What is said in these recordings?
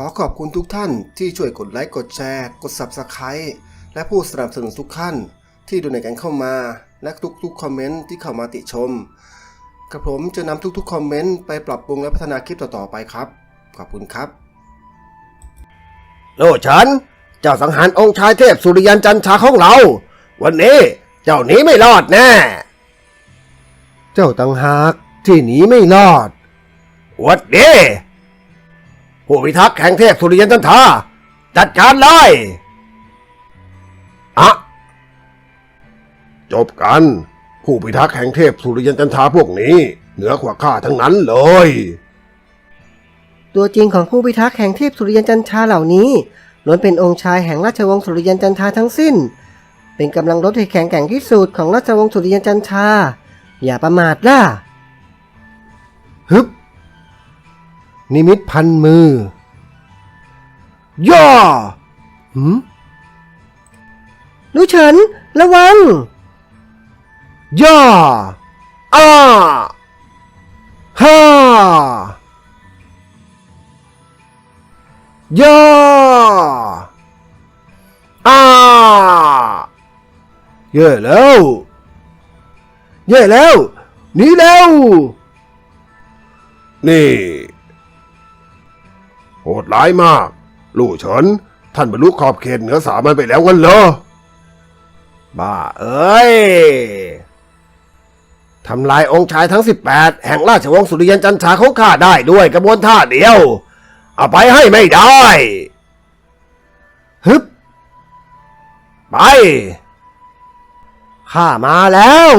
ขอขอบคุณทุกท่านที่ช่วยกดไลค์กดแชร์ กด Subscribe และผู้สนับสนุนทุกท่าน ที่ดูในกันเข้ามา และทุกๆคอมเมนต์ที่เข้ามาติชมกระผมจะนำทุกๆคอมเมนต์ไปปรับปรุงและพัฒนาคลิปต่อๆไปครับ ขอบคุณครับโลฉัน เจ้าสังหารองค์ชายเทพสุริยันจันทราของเรา วันนี้เจ้าหนีไม่รอดแน่ เจ้าตังหากที่หนีไม่รอดวัดดี ผู้พิทักษ์แห่งเทพสุริยันจันทราจัดการเลยอะจบกัน ผู้พิทักษ์แห่งเทพสุริยันจันทราพวกนี้ เหนือกว่าข้าทั้งนั้นเลย ตัวจริงของผู้พิทักษ์แห่งเทพสุริยันจันทราเหล่านี้ล้วนเป็นองค์ชายแห่งราชวงศ์สุริยันจันทราทั้งสิ้น เป็นกำลังรบที่แข็งแกร่งที่สุดของราชวงศ์สุริยันจันทราอย่าประมาทล่ะฮึบ นิมิตพันมือย่อหืมรู้เฉิน ระวัง ย่ออ้าฮ่าย่ออ้าเย่แล้วเย่แล้วหนีแล้ว นี่ หดร้ายมาก ลู่เฉินท่านบรรลุขอบเขตเหนือสามัญไปแล้วกันเหรอ บ้าเอ้ยทำลายองค์ชายทั้ง 18 แห่งราชวงศ์สุริยันจันทราของข้าได้ด้วยกระบวนท่าเดียว เอาไปให้ไม่ได้ ฮึบ ไป ข้ามาแล้ว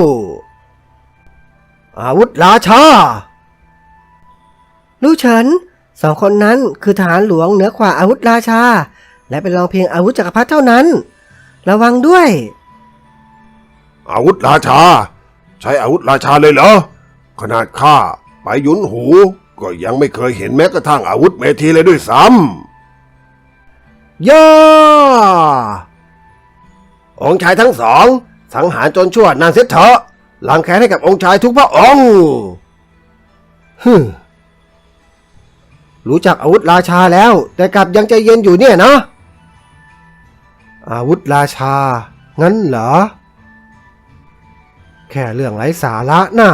อาวุธราชารู้เฉิน สองคนนั้นคือทหารหลวงเหนือกว่าอาวุธราชา และเป็นรองเพียงอาวุธจักรพรรดิเท่านั้น ระวังด้วย อาวุธราชา ใช้อาวุธราชาเลยเหรอ ขนาดข้าไปหยุนหู ก็ยังไม่เคยเห็นแม้กระทั่งอาวุธเมทีเลยด้วยซ้ำย่าองค์ชายทั้งสอง สังหารจนชั่วนานเสียเถอะล้างแค้นให้กับองค์ชายทุกพระองค์ฮึม รู้จักอาวุธราชาแล้ว แต่กลับยังใจเย็นอยู่เนี่ยนะอาวุธราชา งั้นเหรอ แค่เรื่องไร้สาระน่ะ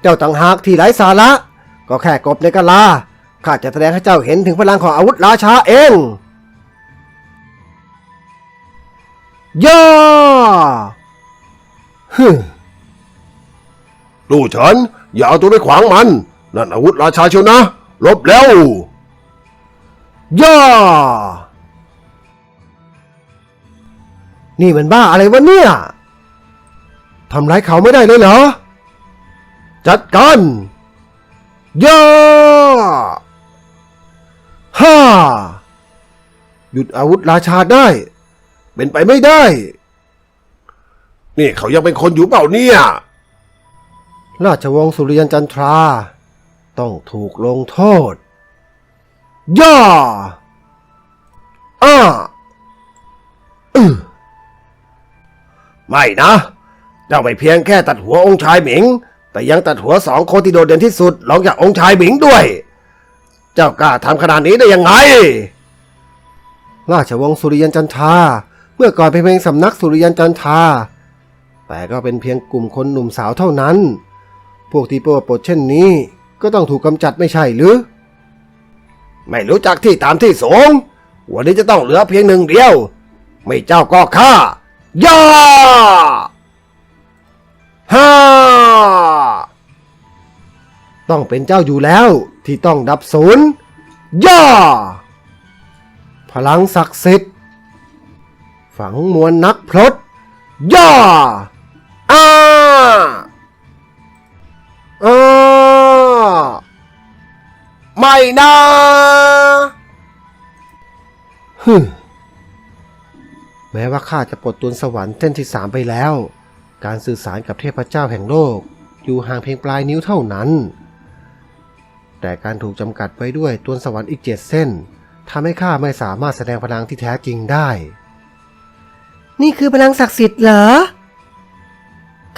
เจ้าต่างหากที่ไร้สาระ ก็แค่กบในกะลา ข้าจะแสดงให้เจ้าเห็นถึงพลังของอาวุธราชาเองย่าฮึลู่เฉินอย่าเอาตัวไปขวางมัน นั่นอาวุธราชาเชียวนะลบแล้วย่านี่มันบ้าอะไรวะเนี่ยทำร้ายเขาไม่ได้เลยเหรอ จัดการย่าฮ่าหยุดอาวุธราชาได้ เป็นไปไม่ได้ นี่เขายังเป็นคนอยู่เปล่าเนี่ย ราชวงศ์สุริยันจันทรา ต้องถูกลงโทษ ย่าอ้าอือไม่นะ เจ้าไม่เพียงแค่ตัดหัวองค์ชายหมิง แต่ยังตัดหัวสองคนที่โดดเด่นที่สุดรองจากองค์ชายหมิงด้วย เจ้ากล้าทำขนาดนี้ได้ยังไง ราชวงศ์สุริยันจันทา เมื่อก่อนเป็นเพียงสำนักสุริยันจันทา แต่ก็เป็นเพียงกลุ่มคนหนุ่มสาวเท่านั้น พวกที่โปรปดเช่นนี้ ก็ต้องถูกกำจัดไม่ใช่หรือ ไม่รู้จักที่ตามที่สูงวันนี้จะต้องเหลือเพียงหนึ่งเดียว ไม่เจ้าก็ข้าย่าฮ่าต้องเป็นเจ้าอยู่แล้วที่ต้องดับศูนย์ย่าพลังศักดิ์สิทธิ์ฝังมวลนักพรตย่าอ้าอ้า ไม่นะฮึมแม้ว่าข้าจะปลดตวนสวรรค์เส้นที่สามไปแล้ว การสื่อสารกับเทพเจ้าแห่งโลก อยู่ห่างเพียงปลายนิ้วเท่านั้น แต่การถูกจำกัดไว้ด้วยตวนสวรรค์อีกเจ็ดเส้นทำให้ข้าไม่สามารถแสดงพลังที่แท้จริงได้ นี่คือพลังศักดิ์สิทธิ์เหรอ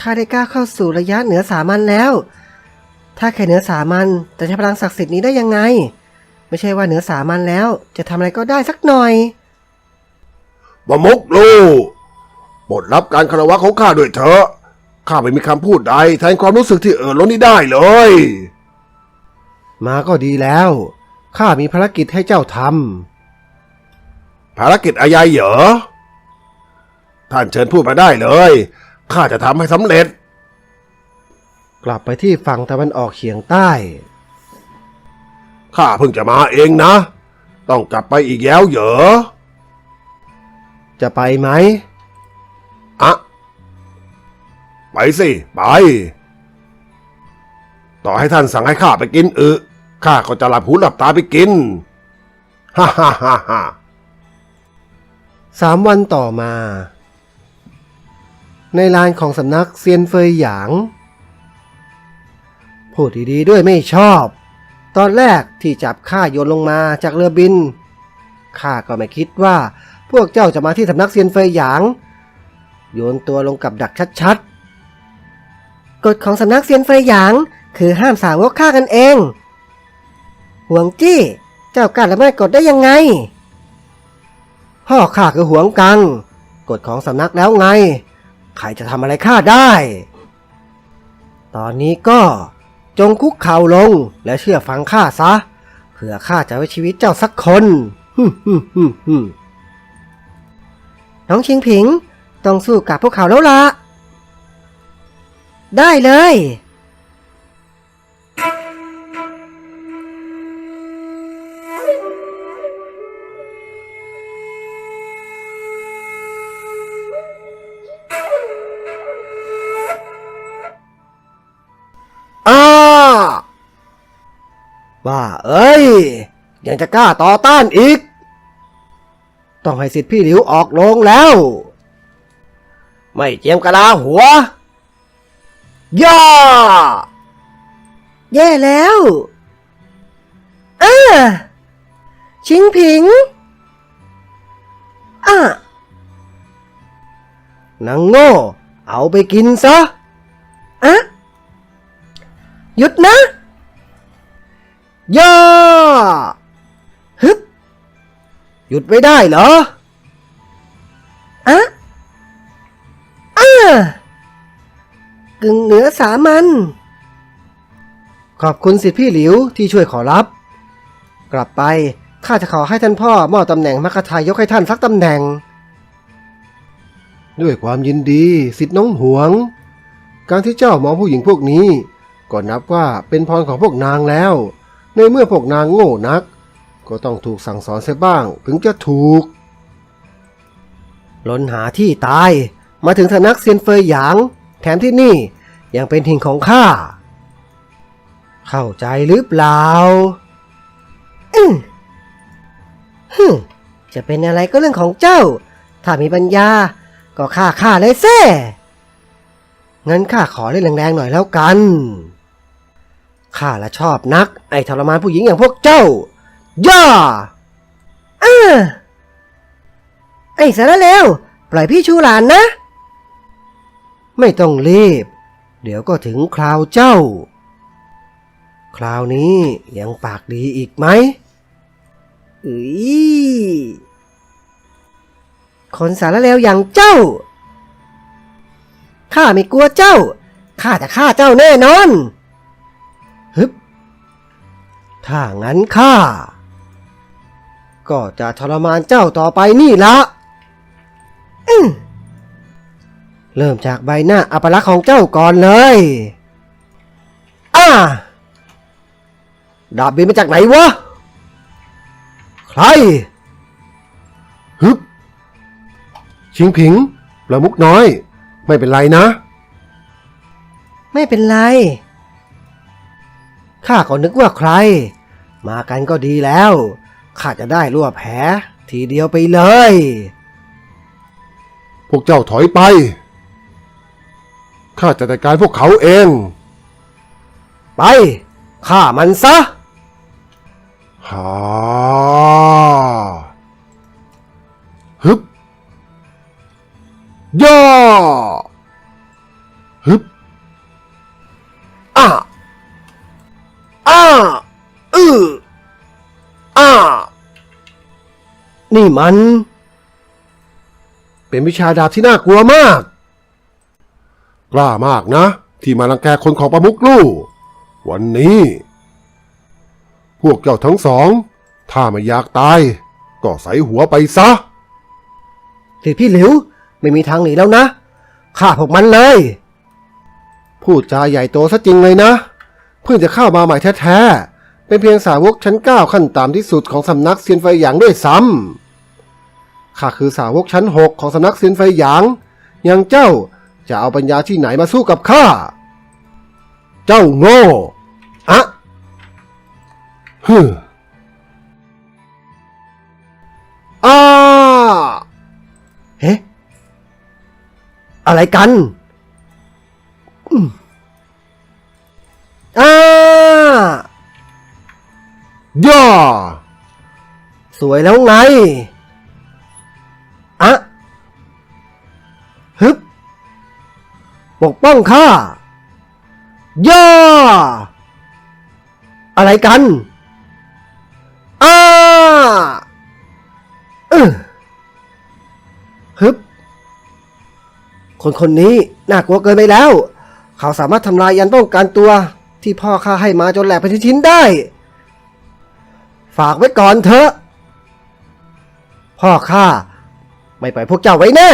ข้าได้ก้าวเข้าสู่ระยะเหนือสามัญแล้ว ถ้าแค่เหนือสามัญจะใช้พลังศักดิ์สิทธิ์นี้ได้ยังไง ไม่ใช่ว่าเหนือสามัญแล้วจะทำอะไรก็ได้สักหน่อยบะมุกลูกบทรับการคารวะของข้าด้วยเถอะข้าไม่มีคำพูดใดแทนความรู้สึกที่เอ่อล้นนี้ได้เลย มาก็ดีแล้วข้ามีภารกิจให้เจ้าทภารกิจอะไรเหรอท่านเชิญพูดมาได้เลยข้าจะทำให้สำเร็จำ กลับไปที่ฝั่งตะวันออกเฉียงใต้ ข้าเพิ่งจะมาเองนะ ต้องกลับไปอีกแล้วเหรอ จะไปไหม อะไปสิ ไป ต่อให้ท่านสั่งให้ข้าไปกินอึข้าก็จะหลับหูหลับตาไปกิน ฮ่าฮ่าฮ่าฮ่าสามวันต่อมา ในลานของสำนักเซียนเฟยหยาง พูดดีๆด้วยไม่ชอบ ตอนแรกที่จับข้าโยนลงมาจากเรือบินข้าก็ไม่คิดว่าพวกเจ้าจะมาที่สำนักเซียนเฟยหยาง โยนตัวลงกับดักชัดๆ กฎของสำนักเซียนเฟยหยาง คือห้ามสาวกฆ่ากันเองห่วงจี้เจ้ากล้าละเมิดกฎได้ยังไง พ่อข้าคือหวงกัง กฎของสำนักแล้วไง ใครจะทำอะไรข้าได้ ตอนนี้ก็ จงคุกเข่าลงและเชื่อฟังข้าซะ เผื่อข้าจะไว้ชีวิตเจ้าสักคนฮึมฮึมฮึมฮึมน้องชิงผิง ต้องสู้กับพวกเขาแล้วละได้เลย เอ้ย ยังจะกล้าต่อต้านอีก ต้องให้สิทธิ์พี่หลิวออกโรงแล้ว ไม่เจียมกะลาหัว ย่า แย่แล้ว เออ ชิงผิง อะนางโง่ เอาไปกินซะอะหยุดนะ ย่าฮึบหยุดไม่ได้เหรออะอ่ากึ่งเหนือสามัญขอบคุณสิทธิพี่หลิวที่ช่วยขอรับ กลับไปข้าจะขอให้ท่านพ่อมอบตำแหน่งมรคทายกให้ท่านสักตำแหน่ง ด้วยความยินดีสิทธิน้องหวง การที่เจ้ามองผู้หญิงพวกนี้ก็นับว่าเป็นพรของพวกนางแล้ว ในเมื่อพวกนางโง่นัก ก็ต้องถูกสั่งสอนเสียบ้างถึงจะถูกล้นหาที่ตายมาถึงสนักเซียนเฟยหยาง แถมที่นี่ยังเป็นถิ่นของข้า เข้าใจหรือเปล่าอืมฮึจะเป็นอะไรก็เรื่องของเจ้า ถ้ามีปัญญา ก็ฆ่าข้าเลยแซ่งั้นข้าขอเล่นแรงๆหน่อยแล้วกัน ข้าละชอบนัก ไอ้ทรมานผู้หญิงอย่างพวกเจ้า ย่าเออไอ้สารเลวปล่อยพี่ชูหลานนะ ไม่ต้องรีบ เดี๋ยวก็ถึงคราวเจ้า คราวนี้ยังปากดีอีกไหมอือคนสารเลวอย่างเจ้า ข้าไม่กลัวเจ้า ข้าจะฆ่าเจ้าแน่นอน ถ้างั้นข้า ก็จะทรมานเจ้าต่อไปนี่ละอื้อเริ่มจากใบหน้าอัปลักษณ์ของเจ้าก่อนเลย อ้า ดาบบินมาจากไหนวะ ใคร ฮึบ ชิงผิง ประมุกน้อย ไม่เป็นไรนะ ไม่เป็นไร ข้าก็นึกว่าใคร มากันก็ดีแล้วข้าจะได้รั่วแผลทีเดียวไปเลย พวกเจ้าถอยไป ข้าจะจัดการพวกเขาเอง ไปฆ่ามันซะหาฮึบ มัน เป็นวิชาดาบที่น่ากลัวมาก กล้ามากนะ ที่มารังแกคนของประมุกลู่ วันนี้ พวกเจ้าทั้งสอง ถ้าไม่อยากตาย ก็ใส่หัวไปซะสิพี่หลิว ไม่มีทางหนีแล้วนะฆ่าพวกมันเลย พูดจาใหญ่โตซะจริงเลยนะ เพิ่งจะเข้ามาใหม่แท้ๆเป็นเพียงสาวกชั้นเก้าขั้นต่ำที่สุดของสำนักเซียนไฟหยางด้วยซ้ำ ข้าคือสาวกชั้นหกของสำนักเซียนไฟหยางยังเจ้าจะเอาปัญญาที่ไหนมาสู้กับข้า เจ้าโง่อะฮึอ้าเฮ้อะไรกันอ้าย่าสวยแล้วไง ปกป้องข้า ย่า อะไรกันอ้าเออฮึบ คนคนนี้น่ากลัวเกินไปแล้ว เขาสามารถทำลายยันป้องกันตัว ที่พ่อข้าให้มาจนแหลกเป็นชิ้นๆได้ ฝากไว้ก่อนเถอะ พ่อข้าไม่ปล่อยพวกเจ้าไว้แน่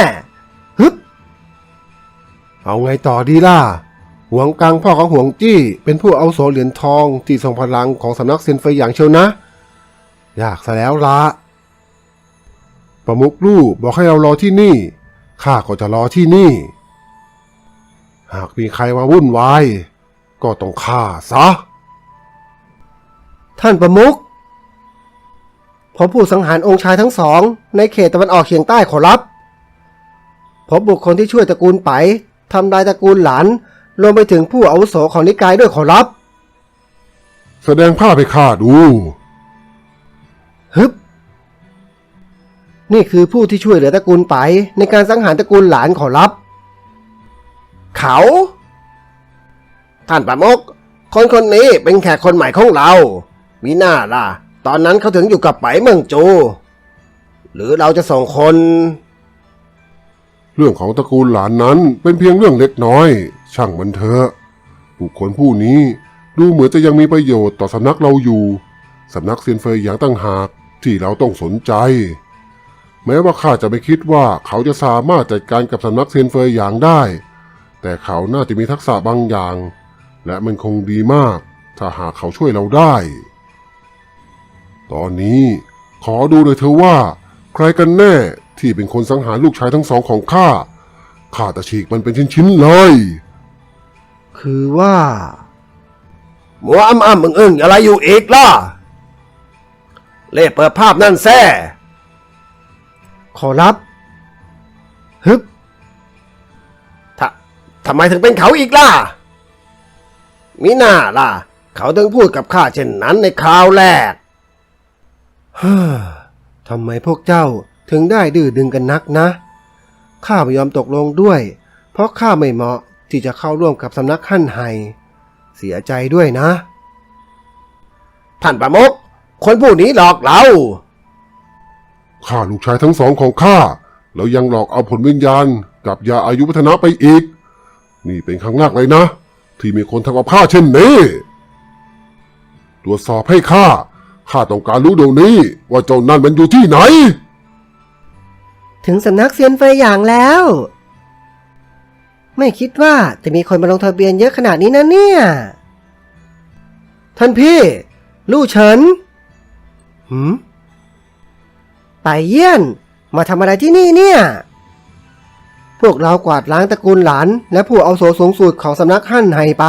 เอาไงต่อดีล่ะหวงกังพ่อของหวงจี้ เป็นผู้เอาโสเหรียญทองที่ทรงพลังของสำนักเซียนเฟยหยางเชียวนะยากซะแล้วละประมุกลู่บอกให้เรารอที่นี่ ข้าก็จะรอที่นี่ หากมีใครมาวุ่นวาย ก็ต้องฆ่าซะ ท่านประมุขผมผู้สังหารองค์ชายทั้งสอง ในเขตตะวันออกเฉียงใต้ขอรับผมบุคคลที่ช่วยตระกูลไป ทำลายตระกูลหลานรวมไปถึงผู้อาวุโสของนิกายด้วยขอรับ แสดงภาพให้ข้าดู ฮึบ นี่คือผู้ที่ช่วยเหลือตระกูลไปในการสังหารตระกูลหลานขอรับ เขา ท่านประมก คนคนนี้เป็นแขกคนใหม่ของเรามีหน้าล่ะ ตอนนั้นเขาถึงอยู่กับไปเมืองจู หรือเราจะส่งคน เรื่องของตระกูลหลานนั้นเป็นเพียงเรื่องเล็กน้อย ช่างมันเถอะบุคคลผู้นี้ดูเหมือนจะยังมีประโยชน์ต่อสำนักเราอยู่สำนักเซียนเฟยอย่างตั้งหากที่เราต้องสนใจ แม้ว่าข้าจะไม่คิดว่าเขาจะสามารถจัดการกับสำนักเซียนเฟยอย่างได้ แต่เขาน่าจะมีทักษะบางอย่าง และมันคงดีมาก ถ้าหากเขาช่วยเราได้ ตอนนี้ขอดูเลยเธอะว่า ใครกันแน่ ที่เป็นคนสังหารลูกชายทั้งสองของข้าข้าจะฉีกมันเป็นชิ้นๆเลย คือว่ามัวอ้ำอ้ำอึ้งอึ้งอะไรอยู่อีกล่ะ เล่เปิดภาพนั่นแซ่ ขอรับ ฮึบทะทำไมถึงเป็นเขาอีกล่ะ มิน่าล่ะ เขาถึงพูดกับข้าเช่นนั้นในคราวแรกฮ่าทำไมพวกเจ้า ถึงได้ดื้อดึงกันนักนะ ข้าไม่ยอมตกลงด้วย เพราะข้าไม่เหมาะที่จะเข้าร่วมกับสำนักขั้นไฮเสียใจด้วยนะ ท่านประมกคนผู้นี้หลอกเรา ข้าลูกชายทั้งสองของข้า แล้วยังหลอกเอาผลวิญญาณกับยาอายุวัฒนะไปอีก นี่เป็นครั้งแรกเลยนะ ที่มีคนทำกับข้าเช่นนี้ตรวจสอบให้ข้า ข้าต้องการรู้เดี๋ยวนี้ ว่าเจ้านั่นมันอยู่ที่ไหน ถึงสำนักเซียนเฟยอย่างแล้ว ไม่คิดว่าจะมีคนมาลงทะเบียนเยอะขนาดนี้นะเนี่ย ท่านพี่ ลู่เฉินหืมไปเยี่ยน มาทำอะไรที่นี่เนี่ย พวกเรากวาดล้างตระกูลหลาน และผู้เอาโสสูงสุดของสำนักหั่นไห่ไป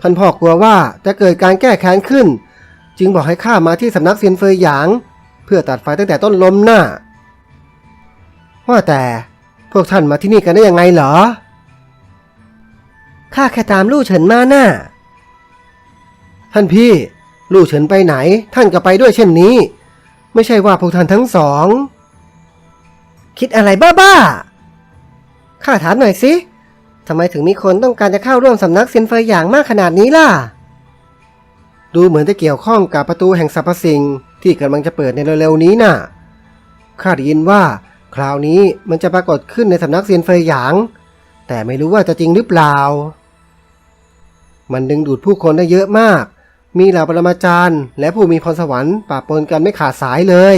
ท่านพ่อกลัวว่าจะเกิดการแก้แค้นขึ้น จึงบอกให้ข้ามาที่สำนักเซียนเฟยหยาง เพื่อตัดไฟตั้งแต่ต้นลมหน่ะ ว่าแต่พวกท่านมาที่นี่กันได้ยังไงเหรอ ข้าแค่ตามลู่เฉินมาหน่ะท่านพี่ ลู่เฉินไปไหน ท่านก็ไปด้วยเช่นนี้ ไม่ใช่ว่าพวกท่านทั้งสอง คิดอะไรบ้าๆ ข้าถามหน่อยสิทำไมถึงมีคนต้องการจะเข้าร่วมสำนักเซนเฟยอย่างมากขนาดนี้ล่ะ ดูเหมือนจะเกี่ยวข้องกับประตูแห่งสรรพสิ่งที่กำลังจะเปิดในเร็วๆนี้น่ะ ข้าได้ยินว่า คราวนี้มันจะปรากฏขึ้นในสำนักเซียนเฟยหยาง แต่ไม่รู้ว่าจะจริงหรือเปล่า มันดึงดูดผู้คนได้เยอะมาก มีเหล่าปรมาจารย์ และผู้มีพรสวรรค์ปะปนกันไม่ขาดสายเลย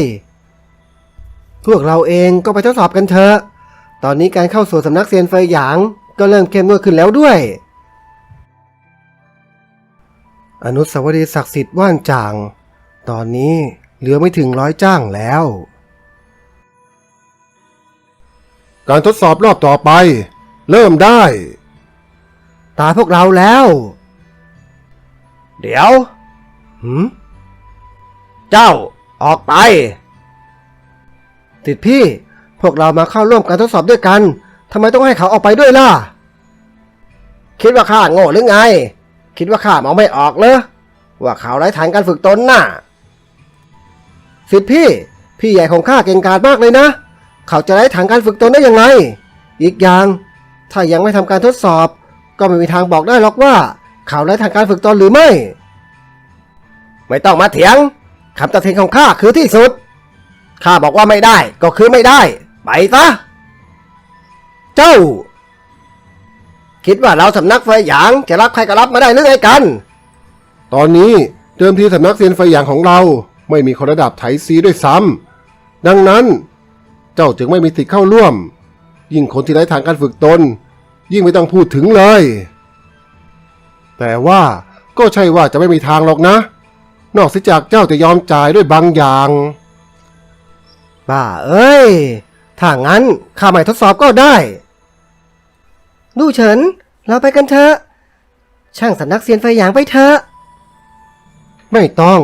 พวกเราเองก็ไปทดสอบกันเถอะ ตอนนี้การเข้าสู่สำนักเซียนเฟยหยางก็เริ่มเข้มงวดขึ้นแล้วด้วย อนุสาวรีย์ศักดิ์สิทธิ์ว่านจาง ตอนนี้เหลือไม่ถึงร้อยจ้างแล้ว การทดสอบรอบต่อไป เริ่มได้ ตาพวกเราแล้ว เดี๋ยว หืม เจ้า ออกไป ติดพี่ พวกเรามาเข้าร่วมการทดสอบด้วยกัน ทำไมต้องให้เขาออกไปด้วยล่ะ คิดว่าข้าโง่หรือไง คิดว่าข้ามองไม่ออกเลยว่าเขาไร้ฐานการฝึกตนน่ะ สิทธิพี่ พี่ใหญ่ของข้าเก่งกาจมากเลยนะ เขาจะไร้ฐานการฝึกตนได้อยังไงอีกอย่าง ถ้ายังไม่ทำการทดสอบ ก็ไม่มีทางบอกได้หรอกว่า เขาไร้ฐานการฝึกตนหรือไม่ ไม่ต้องมาเถียงคำตัดสินของข้าคือที่สุด ข้าบอกว่าไม่ได้ก็คือไม่ได้ ไปซะ เจ้า คิดว่าเราสำนักไฟหยางจะรับใครก็รับมาได้หรือไงกัน ตอนนี้เดิมทีสำนักเซียนไฟหยางของเรา ไม่มีคนระดับไถซีด้วยซ้ำดังนั้น เจ้าจึงไม่มีสิทธิ์เข้าร่วม ยิ่งคนที่ไร้ทางการฝึกตน ยิ่งไม่ต้องพูดถึงเลย แต่ว่าก็ใช่ว่าจะไม่มีทางหรอกนะ นอกเสียจากเจ้าจะยอมจ่ายด้วยบางอย่าง บ้าเอ้ย ถ้างั้นข้าไม่ทดสอบก็ได้ ดูเฉิน เราไปกันเถอะ ช่างสำนักเซียนไฟหยางไปเถอะ ไม่ต้อง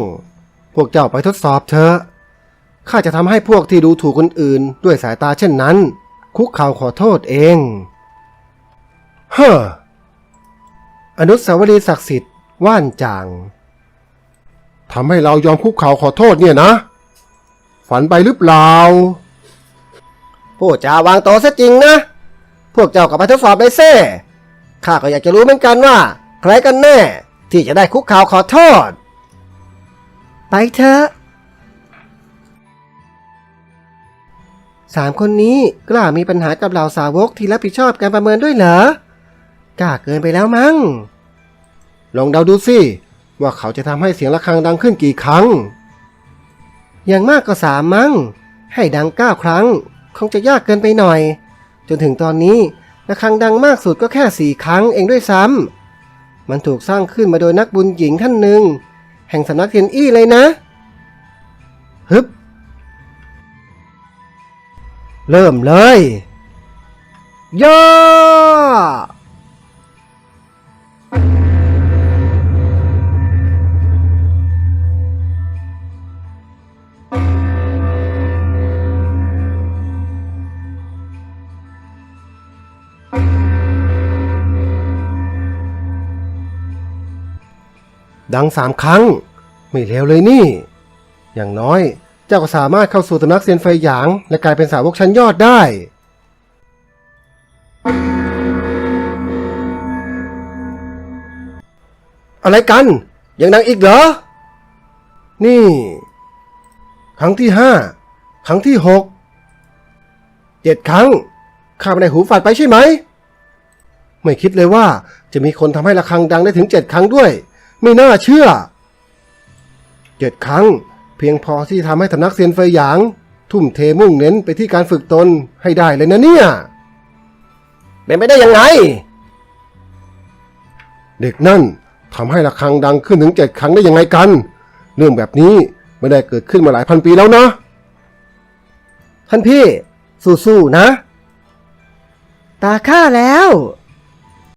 พวกเจ้าไปทดสอบเถอะ ข้าจะทำให้พวกที่ดูถูกคนอื่น ด้วยสายตาเช่นนั้น คุกเข่าขอโทษเองเฮ้ออนุสาวรีย์ศักดิ์สิทธิ์ว่านจางทำให้เรายอมคุกเข่าขอโทษเนี่ยนะ ฝันไปหรือเปล่าผู้จาวางโตซะจริงนะ พวกเจ้าก็ไปทดสอบเลยเซ่ข้าก็อยากจะรู้เหมือนกันว่า ใครกันแน่ ที่จะได้คุกข่าวขอโทษ ไปเถอะ สามคนนี้กล้ามีปัญหากับเหล่าสาวกที่รับผิดชอบการประเมินด้วยเหรอกล้าเกินไปแล้วมั้ง ลองเดาดูสิ ว่าเขาจะทำให้เสียงะระฆังดังขึ้นกี่ครั้ง อย่างมากก็สามมั้ง ให้ดังเก้าครั้ง คงจะยากเกินไปหน่อย จนถึงตอนนี้ระฆังดังมากสุดก็แค่สี่ครั้งเองด้วยซ้ำมันถูกสร้างขึ้นมาโดยนักบุญหญิงท่านหนึ่ง แห่งสำนักเทียนอี้เลยนะ ฮึบ เริ่มเลยย่อดังสามครั้ง ไม่เลวเลยนี่ อย่างน้อย เจ้าก็สามารถเข้าสู่ตำนักเซียนไฟหยาง และกลายเป็นสาวกชั้นยอดได้ อะไรกัน ยังดังอีกเหรอ นี่ ครั้งที่ห้าครั้งที่หกเจ็ดครั้ง ข้าไม่ได้หูฝาดไปใช่ไหม ไม่คิดเลยว่าจะมีคนทำให้ระฆังดังได้ถึงเจ็ดครั้งด้วย ไม่น่าเชื่อเจ็ดครั้ง เพียงพอที่ทำให้สำนักเซียนเฟยหยาง ทุ่มเทมุ่งเน้นไปที่การฝึกตนให้ได้เลยนะเนี่ย เป็นไปได้ยังไง เด็กนั่นทำให้ระฆังดังขึ้นถึงเจ็ดครั้งได้ยังไงกัน เรื่องแบบนี้ไม่ได้เกิดขึ้นมาหลายพันปีแล้วนะ ท่านพี่ สู้ๆนะ ตาข้าแล้ว